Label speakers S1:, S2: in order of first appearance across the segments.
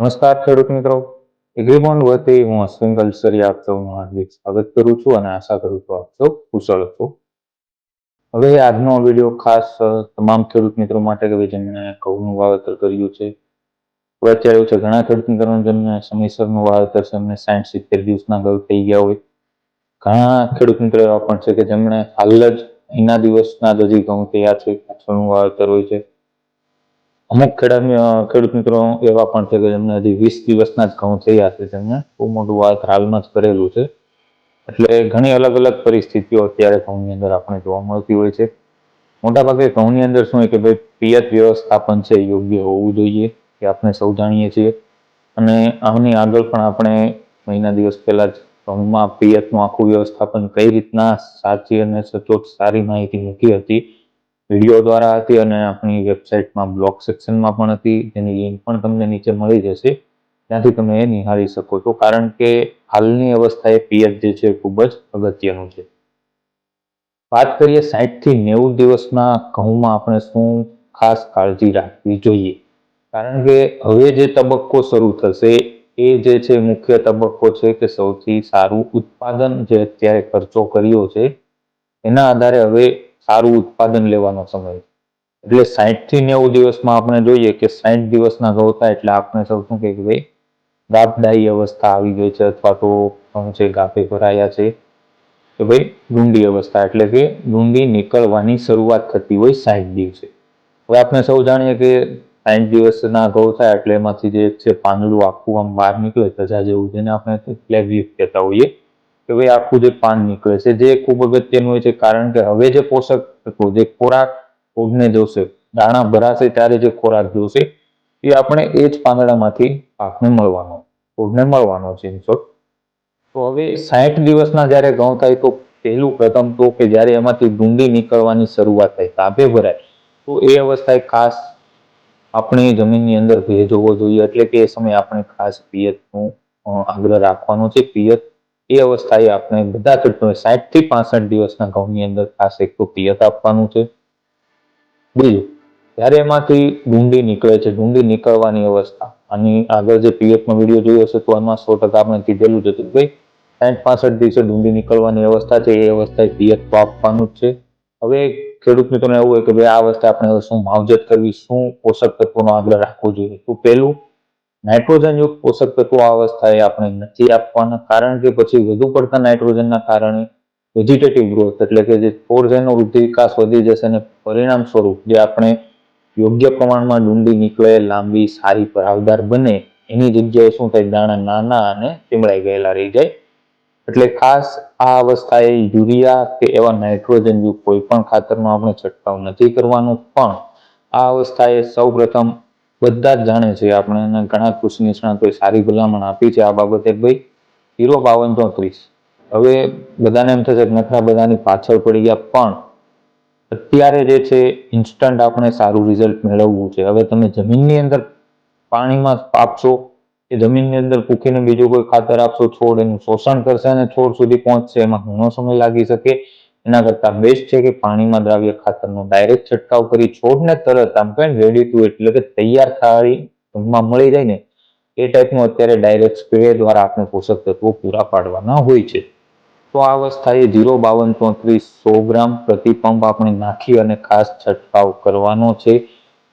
S1: નમસ્કાર ખેડૂત મિત્રો. એગ્રીબોન્ડ વતી હું અશ્વિન કલ્સરી આપ સૌનું હાર્દિક સ્વાગત કરું છું અને આશા કરું છું આપ સૌ કુશળ છો. હવે આજનો વીડિયો ખાસ તમામ ખેડૂત મિત્રો માટે કે જેમણે ઘઉંનું વાવેતર કર્યું છે. અત્યારે એવું છે, ઘણા ખેડૂત મિત્રોનું જેમને સમયસરનું વાવેતર છે, એમને સાઠ સિત્તેર દિવસના ઘઉં થઈ ગયા હોય. ઘણા ખેડૂત મિત્રો એવા પણ છે કે જેમણે હાલ જ એના દિવસના જ હજી ઘઉં તૈયાર છે વાવેતર હોય છે. અમુક ખેડા ખેડૂત મિત્રો એવા પણ છે કે જેમને હજી વીસ દિવસના જ ઘઉં થયા છે તેમને. બહુ મોટું વાત હાલમાં જ કરેલું છે. એટલે ઘણી અલગ અલગ પરિસ્થિતિઓ અત્યારે ઘઉંની અંદર આપણે જોવા મળતી હોય છે. મોટાભાગે ઘઉંની અંદર શું હોય કે ભાઈ પિયત વ્યવસ્થાપન છે, યોગ્ય હોવું જોઈએ કે આપણે સૌ જાણીએ છીએ. અને આની આગળ પણ આપણે મહિના દિવસ પહેલાં જ ઘઉંમાં પિયતનું આખું વ્યવસ્થાપન કઈ રીતના સાચી અને સચોટ સારી માહિતી મૂકી હતી વીડિયો દ્વારા હતી અને આપણી વેબસાઇટમાં બ્લોગ સેક્શનમાં પણ હતી. જેની લિંક પણ તમને નીચે મળી જશે. ત્યાંથી તમે એ નિહાળી શકો છો. કારણ કે હાલની અવસ્થાએ પીએફ જે છે ખૂબ જ અગત્યનું છે. વાત કરીએ સાઠથી નેવું દિવસના ઘઉંમાં આપણે શું ખાસ કાળજી રાખવી જોઈએ? કારણ કે હવે જે તબક્કો શરૂ થશે એ જે છે મુખ્ય તબક્કો છે કે સૌથી સારું ઉત્પાદન જે અત્યારે ખર્ચો કર્યો છે, એના આધારે હવે સારું ઉત્પાદન લેવાનો સમય. એટલે સાઠથી નેવું દિવસમાં આપણે જોઈએ કે સાહીઠ દિવસના ઘઉં થાય એટલે આપણે સૌ શું કે ભાઈ ગાપદાયી અવસ્થા આવી ગઈ છે અથવા તો ઘઉં છે, ગાભે ભરાયા છે. કે ભાઈ, ડુંડી અવસ્થા એટલે કે ડુંડી નીકળવાની શરૂઆત થતી હોય સાઠ દિવસે. હવે આપણે સૌ જાણીએ કે સાઠ દિવસના ઘઉં થાય એટલે એમાંથી જે છે, પાંદડું આખું આમ બહાર નીકળે, ધજા જેવું, જેને આપણે ફ્લેગ લીફ કહેતા હોઈએ. કે ભાઈ આખું જે પાન નીકળે છે, જે ખૂબ અગત્યનું હોય છે, કારણ કે હવે જે પોષક તત્વો, જે ખોરાક છોડને જોશે, દાણા ભરાશે ત્યારે જે ખોરાક જોશે, એ આપણે એ જ પાંદડામાંથી પાકને મળવાનો છોડને મળવાનો છે in તો હવે સાઠ દિવસના જ્યારે ઘઉં થાય તો પહેલું પ્રથમ તો કે જ્યારે એમાંથી ડુંડી નીકળવાની શરૂઆત થાય તાભે ભરાય, તો એ અવસ્થાએ ખાસ આપણે જમીનની અંદર ભેજ હોવો જોઈએ, એટલે કે એ સમયે આપણે ખાસ પિયતનું આગ્રહ રાખવાનો છે, પિયત એ અવસ્થાએ આપણે બધા ખેડૂતોને સાઠથી પાસઠ દિવસના ઘઉંની અંદર ખાસ એક તો પિયત આપવાનું છે. બીજું, જ્યારે એમાંથી ડુંડી નીકળે છે, ડુંડી નીકળવાની અવસ્થા, અને આગળ જે પિયતનો વીડિયો જોયો હશે તો એમાં સો ટકા આપણે કીધેલું જ હતું ભાઈ સાઠ પાસઠ દિવસે ડુંડી નીકળવાની અવસ્થા છે, એ અવસ્થાએ પિયત આપવાનું જ છે. હવે ખેડૂત મિત્રોને એવું હોય કે ભાઈ આ અવસ્થા આપણે શું માવજત કરવી, શું પોષક તત્વોનો આગ્રહ રાખવો જોઈએ? તો પહેલું નાઇટ્રોજન યુક્ત પોષક તત્વો આ અવસ્થાએ આપણે નથી આપવાના, કારણ કે પછી વધુ પડતા નાઇટ્રોજનના કારણે વેજીટેટિવ ગ્રોથ એટલે કે જે છોડનો વૃદ્ધિ વિકાસ વધી જશે અને પરિણામ સ્વરૂપ જે આપણે યોગ્ય પ્રમાણમાં ડુંડી નીકળે, લાંબી, સારી ભરાવદાર બને, એની જગ્યાએ શું થાય, દાણા નાના અને ચીમડાઈ ગયેલા રહી જાય. એટલે ખાસ આ અવસ્થાએ યુરિયા કે એવા નાઇટ્રોજન યુક્ત કોઈ પણ ખાતરનો આપણે છંટકાવ નથી કરવાનો, પણ આ અવસ્થાએ સૌપ્રથમ બધા જ જાણે છે આપણે એને ઘણા કૃષિ નિષ્ણાતોએ સારી ભલામણ આપી છે આ બાબતે. ભાઈ, હીરો બાવન ચોત્રીસ. હવે બધાને એમ થશે નખરા બધાની પાછળ પડી ગયા, પણ અત્યારે જે છે ઇન્સ્ટન્ટ આપણે સારું રિઝલ્ટ મેળવવું છે. હવે તમે જમીનની અંદર પાણીમાં આપશો એ જમીનની અંદર પૂખીને બીજું કોઈ ખાતર આપશો, છોડ એનું શોષણ કરશે અને છોડ સુધી પહોંચશે, એમાં ઘણો સમય લાગી શકે. એના કરતાં બેસ્ટ છે કે પાણીમાં દ્રાવ્ય ખાતરનો ડાયરેક્ટ છંટકાવ કરી છોડને તરત આમ કહે રેડી ટુ એટલે કે તૈયાર થાળી ટૂંકમાં મળી જાય ને, એ ટાઈપનું અત્યારે ડાયરેક્ટ સ્પ્રે દ્વારા આપણે પોષક તત્વો પૂરા પાડવાના હોય છે. તો આ અવસ્થાએ જીરો, બાવન, ચોત્રીસ, સો ગ્રામ પ્રતિ પંપ આપણે નાખી અને ખાસ છંટકાવ કરવાનો છે.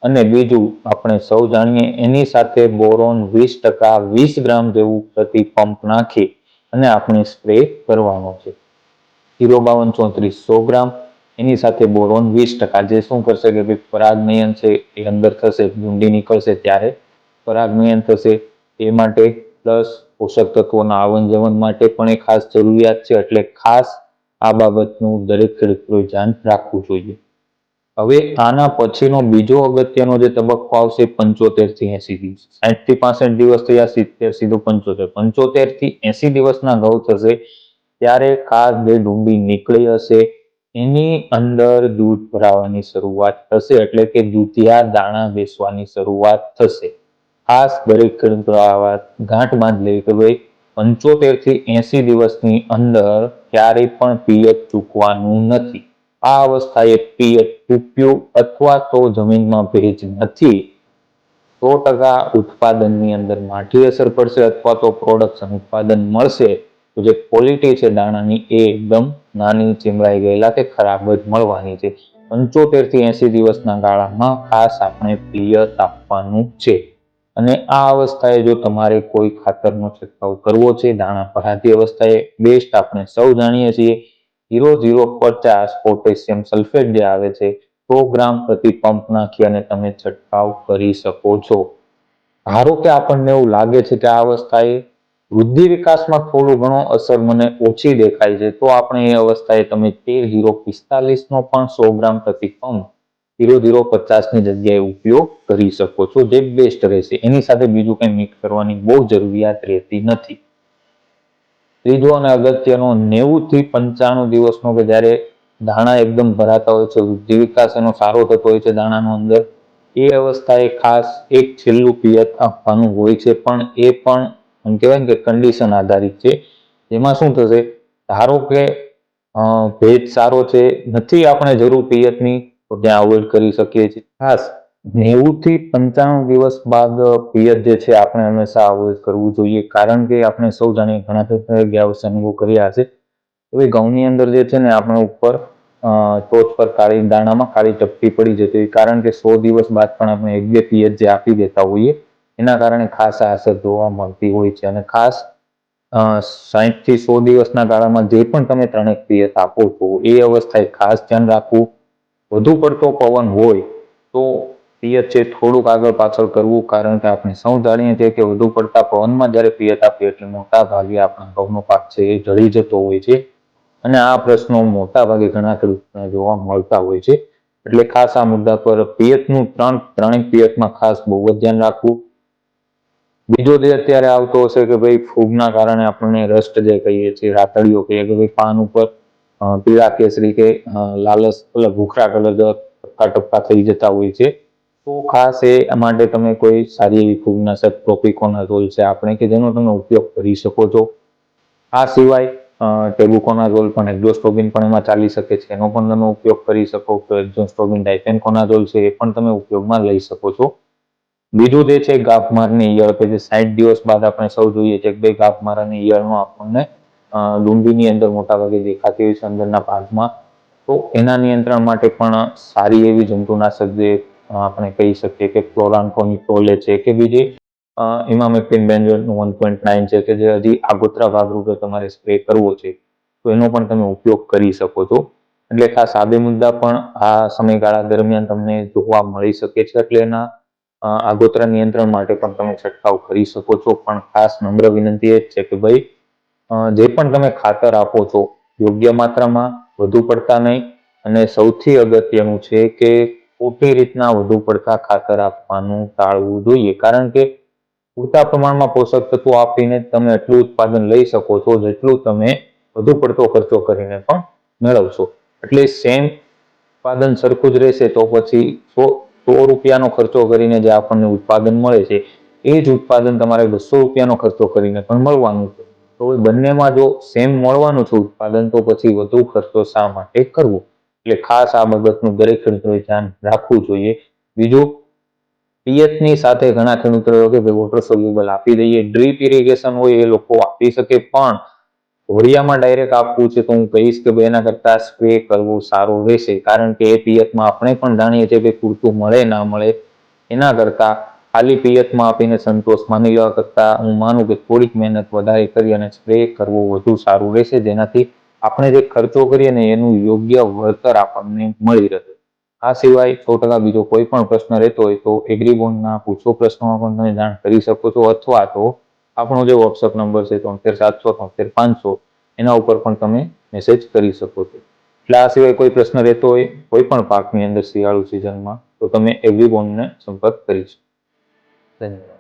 S1: અને બીજું આપણે સૌ જાણીએ, એની સાથે બોરોન વીસ ટકા, વીસ ગ્રામ જેવું પ્રતિ પંપ નાખી અને આપણે સ્પ્રે કરવાનો છે. જીરો બાવન ચોત્રીસ સો ગ્રામ. એની સાથે બોરોન વીસ ટકા. જે શું કરશે કે ભાઈ પરાગનયન છે એ અંદર થશે, ભૂંડી નીકળશે ત્યારે. પરાગનયન થશે એ માટે પ્લસ પોષક તત્વોના આવન જવન માટે પણ એ ખાસ જરૂરિયાત છે. એટલે ખાસ આ બાબતનું દરેક ખેડૂતોએ ધ્યાન રાખવું જોઈએ. હવે આના પછીનો બીજો અગત્યનો જે તબક્કો આવશે પંચોતેરથી એસી દિવસ. સાઠથી પાસઠ દિવસ થયા, સિત્તેર સીધો પંચોતેર. પંચોતેરથી એસી દિવસના ઘઉં થશે ત્યારે ખાસ જે ડુંડી નીકળી હશે, એની અંદર દૂધ ભરાવાની શરૂઆત થશે, એટલે કે દૂધિયા દાણા બેસવાની શરૂઆત થશે. ખાસ દરેક ખેડૂતો આ વાત ગાંઠ બાંધ લેવી કે ભાઈ પંચોતેરથી એસી દિવસની અંદર ક્યારેય પણ પિયત ચૂકવાનું નથી. આ અવસ્થાએ પિયત ચૂક્યું અથવા તો જમીનમાં ભેજ નથી, સો ટકા ઉત્પાદનની અંદર માઠી અસર પડશે અથવા તો પ્રોડક્શન ઉત્પાદન મળશે. તો જે ક્વોલિટી છે દાણાની એ એકદમ નાની ચીમરાઈ ગયેલા કે ખરાબ જ મળવાની છે. પંચોતેરથી એસી દિવસના ગાળામાં ખાસ આપણે પિયત આપવાનું છે. અને આ અવસ્થાએ જો તમારે કોઈ ખાતરનો છંટકાવ કરવો છે, દાણા ભરાતી અવસ્થાએ બેસ્ટ આપણે સૌ જાણીએ છીએ. ઝીરો ઝીરો પચાસ પોટેશિયમ સલ્ફેટ જે આવે છે, સો ગ્રામ પ્રતિ પંપ નાખી અને તમે છંટકાવ કરી શકો છો. ધારો કે આપણને એવું લાગે છે કે આ અવસ્થાએ વૃદ્ધિ વિકાસમાં થોડું ઘણો અસર મને ઓછી દેખાય છે, તો આપણે એ અવસ્થાએ તમે તેર ઝીરો પિસ્તાલીસનો પણ સો ગ્રામ પ્રતિ પંપ ધીરો પચાસ પચાસની જગ્યાએ ઉપયોગ કરી શકો છો, જે બેસ્ટ રહેશે. એની સાથે બીજું કંઈ મિક્સ કરવાની બહુ જરૂરિયાત રહેતી નથી. ત્રીજો અને અગત્યનો નેવું થી પંચાણું દિવસનો કે જ્યારે દાણા એકદમ ભરાતા હોય છે, વૃદ્ધિ વિકાસ એનો સારો થતો હોય છે દાણાનો અંદર, એ અવસ્થાએ ખાસ એક છેલ્લું પિયત આપવાનું હોય છે, પણ એ પણ એમ કહેવાય ને કે કન્ડિશન આધારિત છે. એમાં શું થશે? ધારો કે ભેજ સારો છે, નથી આપણે જરૂર પિયતની, તો ત્યાં અવોઇડ કરી શકીએ છીએ. ખાસ નેવું થી પંચાણું દિવસ બાદ પિયત જે છે, આપણે હંમેશા અવોઇડ કરવું જોઈએ. કારણ કે આપણે સૌ જાણીએ ઘણા ગયા વર્ષે અનુભવ કર્યા હશે. હવે ઘઉંની અંદર જે છે ને, આપણે ઉપર ટોચ પર કાળી દાણામાં કાળી ચપટી પડી જતી કારણ કે સો દિવસ બાદ પણ આપણે એક બે પિયત જે આપી દેતા હોઈએ. એના કારણે ખાસ આ અસર જોવા મળતી હોય છે અને ખાસ સાહીઠથી સો દિવસના ગાળામાં જે પણ તમે ત્રણેક પિયત આપો છો, એ અવસ્થાએ ખાસ ધ્યાન રાખવું. વધુ પડતો પવન હોય તો પિયત છે થોડુંક આગળ પાછળ કરવું, કારણ કે આપણે સૌ જાણીએ છીએ કે વધુ પડતા પવનમાં જ્યારે પિયત આપીએ એટલે મોટા ભાગે આપણા ઘઉંનો પાક છે એ જળી જતો હોય છે. અને આ પ્રશ્નો મોટા ભાગે ઘણા ખેડૂતોને જોવા મળતા હોય છે. એટલે ખાસ આ મુદ્દા પર પિયતનું ત્રણ, ત્રણેક પિયતમાં ખાસ બહુ જ ધ્યાન રાખવું. બીજો જે અત્યારે આવતો હશે કે ભાઈ ફૂગના કારણે આપણને રસ્ટ જે કહીએ છીએ રાતડીઓ કહીએ કે ભાઈ પાન ઉપર પીળા કેસરી કે લાલસ એટલે ભૂખરા કલર ટપકા ટપકા થઈ જતા હોય છે. તો ખાસ એ માટે તમે કોઈ સારી એવી ફૂગનાશક પ્રોપિકોનાઝોલ છે આપણે કે જેનો તમે ઉપયોગ કરી શકો છો? આ સિવાય ટેબુકોનાઝોલ પણ એક્ઝોસ્ટોબિન પણ એમાં ચાલી શકે છે. એનો પણ તમે ઉપયોગ કરી શકો એક્ઝોસ્ટોબિન ડાયફેનકોનાઝોલ છે એ પણ તમે ઉપયોગમાં લઈ શકો છો. બીજું જે છે ગાભમારની ઈયળ, કે જે સાઠ દિવસ બાદ આપણે સૌ જોઈએ છે કે ભાઈ ગાભમારાની ઈયળમાં આપણને લુંબીની અંદર મોટાભાગે દેખાતી હોય છે અંદરના ભાગમાં. તો એના નિયંત્રણ માટે પણ સારી એવી જંતુનાશક જે આપણે કહી શકીએ કે ક્લોરાન્કોનિટોલે છે કે બીજી ઇમામેક્ટિન બેન્ઝોએટનું વન પોઈન્ટ નાઇન છે કે જે હજી આગોતરા ભાગરૂપે તમારે સ્પ્રે કરવો છે, તો એનો પણ તમે ઉપયોગ કરી શકો છો. એટલે ખાસ આ બે મુદ્દા પણ આ સમયગાળા દરમિયાન તમને જોવા મળી શકે છે એટલે એના આગોતરા નિયંત્રણ માટે પણ તમે છંટકાવ કરી શકો છો. પણ ખાસ નમ્ર વિનંતી એ જ છે કે ભાઈ જે પણ તમે ખાતર આપો છો, યોગ્ય માત્રામાં વધુ પડતા નહીં. અને સૌથી અગત્યનું છે કે ખોટી રીતના વધુ પડતા ખાતર આપવાનું ટાળવું જોઈએ. કારણ કે પૂરતા પ્રમાણમાં પોષક તત્વો આપીને તમે એટલું ઉત્પાદન લઈ શકો છો, જેટલું તમે વધુ પડતો ખર્ચો કરીને પણ મેળવશો. એટલે સેમ ઉત્પાદન સરખું જ રહેશે તો પછી સો રૂપિયાનો ખર્ચો કરીને જે આપણને ઉત્પાદન મળે છે, એ જ ઉત્પાદન તમારે બસો રૂપિયાનો ખર્ચો કરીને પણ મળવાનું છે. તો બંનેમાં જો સેમ મળવાનું છે ઉત્પાદન, તો પછી વધુ ખર્ચો શા માટે કરવો? એટલે ખાસ આ બાબતનું દરેક ખેડૂતોએ ધ્યાન રાખવું જોઈએ. બીજું, પિયતની સાથે ઘણા ખેડૂતો કે ભાઈ વોટર સોલ્યુબલ આપી દઈએ. ડ્રીપ ઇરિગેશન હોય એ લોકો આપી શકે પણ ઘોડિયામાં ડાયરેક્ટ આપવું છે તો હું કહીશ કે એના કરતાં સ્પ્રે કરવું સારું રહેશે. કારણ કે એ પિયતમાં આપણે પણ જાણીએ છીએ કે પૂરતું મળે, ના મળે, એના કરતાં ખાલી પિયતમાં આપીને સંતોષ માની લેવા કરતાં હું માનું કે થોડીક મહેનત વધારે કરી અને સ્પ્રે કરવો વધુ સારું રહેશે. જેનાથી આપણે જે ખર્ચો કરીએ ને એનું યોગ્ય વળતર આપણને મળી રહે. આ સિવાય સો ટકા બીજો કોઈ પણ પ્રશ્ન રહેતો હોય તો એગ્રીબોન્ડના પૂછો પ્રશ્નોમાં પણ તમે જાણ કરી શકો છો અથવા તો આપણો જે વોટ્સઅપ નંબર છે તોતેર સાતસો, તોતેર પાંચસો, એના ઉપર પણ તમે મેસેજ કરી શકો છો. એટલે આ સિવાય કોઈ પ્રશ્ન રહેતો હોય, કોઈ પણ પાકની અંદર શિયાળુ સિઝનમાં તો તમે એગ્રીબોન્ડને સંપર્ક કરી શકો. ધન્યવાદ.